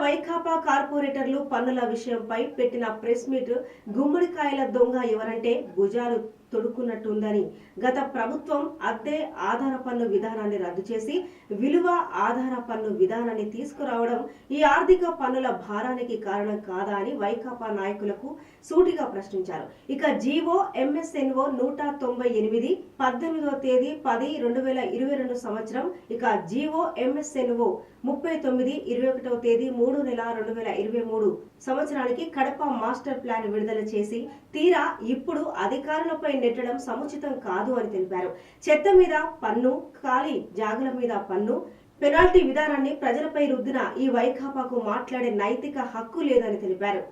వైకాపా కార్పొరేటర్లు పన్నుల విషయంపై పెట్టిన ప్రెస్ మీట్ గుమ్మడికాయల దొంగ ఎవరంటే భుజాలు తొడుక్కున్నట్టుందని. గత ప్రభుత్వం అద్దె ఆధార పన్ను విధానాన్ని రద్దు చేసి విలువ ఆధార పన్ను విధానాన్ని తీసుకురావడం ఈ ఆర్థిక పన్నుల భారానికి కారణం కాదా అని వైకాపా నాయకులకు సూటిగా ప్రశ్నించారు. ఇక జీవో ఎంఎస్ఎన్ఓ నూట తొంభై ఎనిమిది పద్దెనిమిదవ తేదీ పది రెండు వేల ఇరవై రెండు సంవత్సరం ఇక జీవో ఎంఎస్ఎన్ఓ ముప్పై తొమ్మిది ఇరవై ఒకటవ తేదీ మూడు నెల రెండు వేల ఇరవై మూడు సంవత్సరానికి కడప మాస్టర్ ప్లాన్ విడుదల చేసి తీరా ఇప్పుడు అధికారులపై నెట్టడం సముచితం కాదు అని తెలిపారు. చెత్త మీద పన్ను ఖాళీ జాగుల మీద పన్ను పెనాల్టీ విధానాన్ని ప్రజలపై రుద్దిన ఈ వైకాపాకు మాట్లాడే నైతిక హక్కు లేదని తెలిపారు.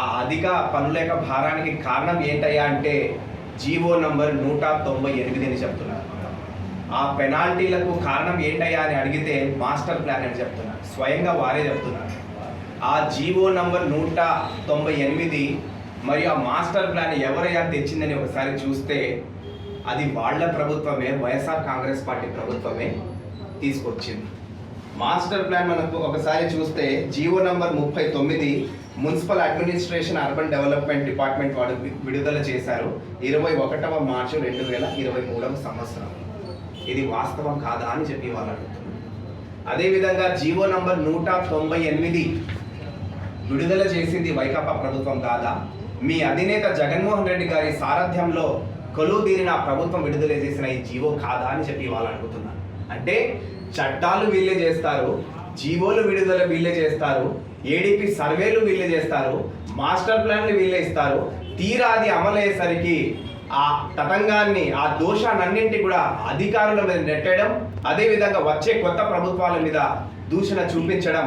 ఆ అధిక పనులేక భారానికి కారణం ఏంటయ్యా అంటే జీవో నంబర్ నూట తొంభై ఎనిమిది అని చెప్తున్నారు. ఆ పెనాల్టీలకు కారణం ఏంటయ్యా అని అడిగితే మాస్టర్ ప్లాన్ అని చెప్తున్నారు. స్వయంగా వారే చెప్తున్నారు. ఆ జీవో నంబర్ నూట తొంభై ఎనిమిది మరియు ఆ మాస్టర్ ప్లాన్ ఎవరైనా తెచ్చిందని ఒకసారి చూస్తే అది వాళ్ళ ప్రభుత్వమే వైఎస్ఆర్ కాంగ్రెస్ పార్టీ ప్రభుత్వమే తీసుకొచ్చింది. మాస్టర్ ప్లాన్ మనకు ఒకసారి చూస్తే జీవో నంబర్ ముప్పై తొమ్మిది municipal administration urban development department వాడు విడుదల చేశారు ఇరవై ఒకటవ మార్చి రెండు వేల ఇరవై మూడవ సంవత్సరం. ఇది వాస్తవం కాదా అని చెప్పి వాళ్ళు అడుగుతున్నారు. అదేవిధంగా జీవో నంబర్ నూట తొంభై ఎనిమిది విడుదల చేసింది వైకాపా ప్రభుత్వం కాదా? మీ అధినేత జగన్మోహన్ రెడ్డి గారి సారథ్యంలో కొలువుదీరిన ప్రభుత్వం విడుదల చేసిన ఈ జీవో కాదా అని చెప్పి వాళ్ళు అడుగుతున్నారు. అంటే చట్టాలు వీళ్ళే చేస్తారు జీవోలు విడుదల వీళ్ళే చేస్తారు ఏడీపీ సర్వేలు వీళ్ళే చేస్తారు మాస్టర్ ప్లాన్లు వీళ్ళే ఇస్తారు తీరా అది అమలయ్యేసరికి ఆ తతంగాన్ని ఆ దోషాలన్నింటి కూడా అధికారుల మీద నెట్టడం అదేవిధంగా వచ్చే కొత్త ప్రభుత్వాల మీద దూషణ చూపించడం